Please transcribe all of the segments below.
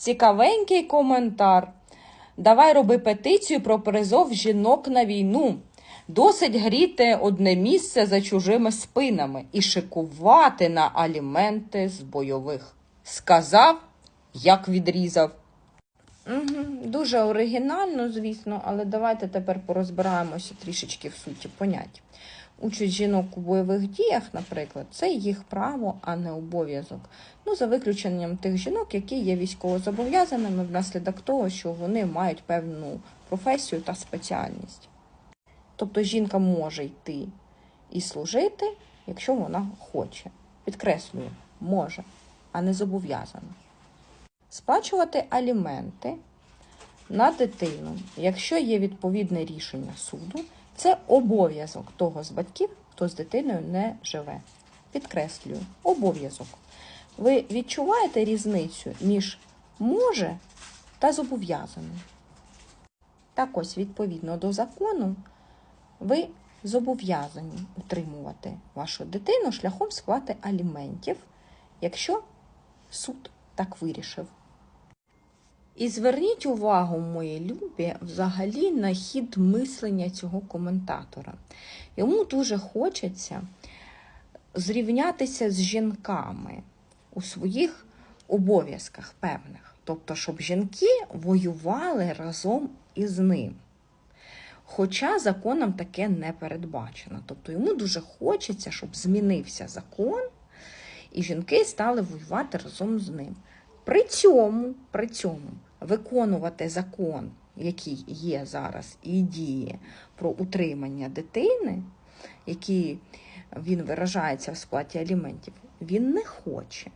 Цікавенький коментар. Давай роби петицію про призов жінок на війну. Досить гріти одне місце за чужими спинами і шикувати на аліменти з бойових. Сказав, як відрізав. Угу, дуже оригінально, звісно, але давайте тепер порозбираємося трішечки в суті понять. Участь жінок у бойових діях, наприклад, це їх право, а не обов'язок. Ну, за виключенням тих жінок, які є військовозобов'язаними внаслідок того, що вони мають певну професію та спеціальність. Тобто жінка може йти і служити, якщо вона хоче. Підкреслюю, може, а не зобов'язана. Сплачувати аліменти на дитину, якщо є відповідне рішення суду, це обов'язок того з батьків, хто з дитиною не живе. Підкреслюю, обов'язок. Ви відчуваєте різницю між може та зобов'язаним? Так ось, відповідно до закону, ви зобов'язані утримувати вашу дитину шляхом сплати аліментів, якщо суд так вирішив. І зверніть увагу, мої любі, взагалі на хід мислення цього коментатора. Йому дуже хочеться зрівнятися з жінками у своїх обов'язках певних. Тобто, щоб жінки воювали разом із ним. Хоча законом таке не передбачено. Тобто йому дуже хочеться, щоб змінився закон, і жінки стали воювати разом з ним. При цьому, при цьому виконувати закон, який є зараз і діє про утримання дитини, який він виражається в сплаті аліментів, він не хоче.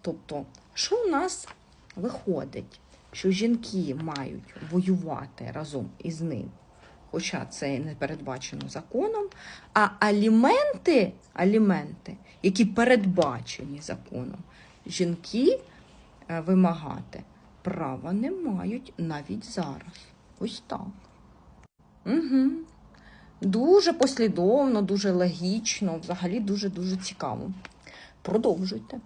Тобто, що у нас виходить, що жінки мають воювати разом із ним, хоча це не передбачено законом, а аліменти, аліменти, які передбачені законом, жінки вимагати права не мають навіть зараз. Ось так. Угу. Дуже послідовно, дуже логічно, взагалі дуже-дуже цікаво. Продовжуйте.